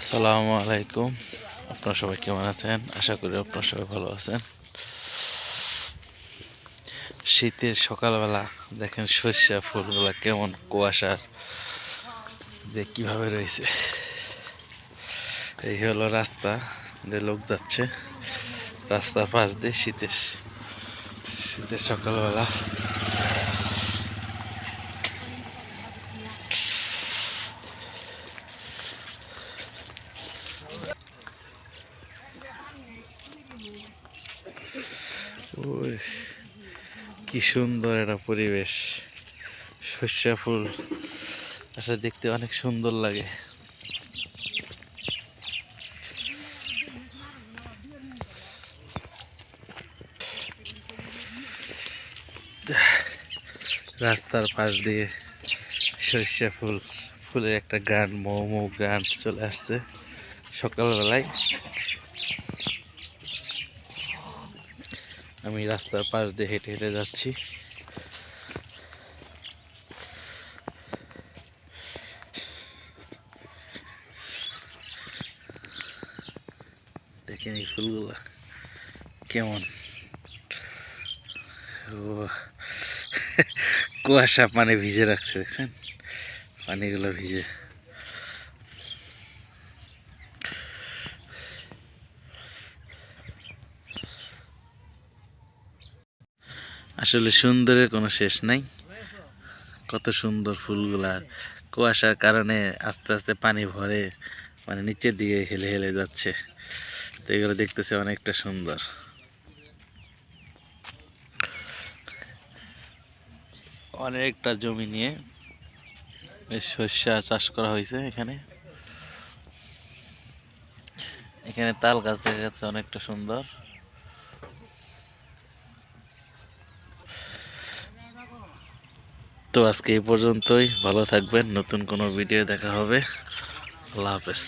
আসসালামু আলাইকুম। আপনারা সবাই কেমন আছেন? আশা করি আপনারা সবাই ভালো আছেন। শীতের সকালবেলা দেখেন সর্ষা ফুলগুলা কেমন কুয়াশার যে কীভাবে রয়েছে। এই হলো রাস্তা যে লোক যাচ্ছে। রাস্তার পাশ দিয়ে শীতের শীতের সকালবেলা কি সুন্দর একটা পরিবেশ। সর্ষা ফুল আসলে দেখতে অনেক সুন্দর লাগে। রাস্তার পাশ দিয়ে সর্ষা ফুল, ফুলের একটা গান মৌ মৌ গান চলে আসছে সকালবেলায়। আমি রাস্তার পাশ দিয়ে হেঁটে হেঁটে যাচ্ছি। দেখেন এই ফুলগুলো কেমন। কুয়াশা পানি ভিজে রাখছে, দেখছেন? পানিগুলো ভিজে। আসলে সুন্দরের কোনো শেষ নাই। কত সুন্দর ফুলগুলা কুয়াশার কারণে আস্তে আস্তে পানি ভরে মানে নিচের দিকে হেলে হেলে যাচ্ছে। তো এগুলো দেখতেছে অনেকটা সুন্দর। অনেকটা জমি নিয়ে শস্য চাষ করা হয়েছে এখানে। এখানে তাল গাছ দেখা যাচ্ছে অনেকটা সুন্দর। তো আজকে এই পর্যন্তই। ভালো থাকবেন। নতুন কোনো ভিডিও দেখা হবে। আল্লাহ হাফেজ।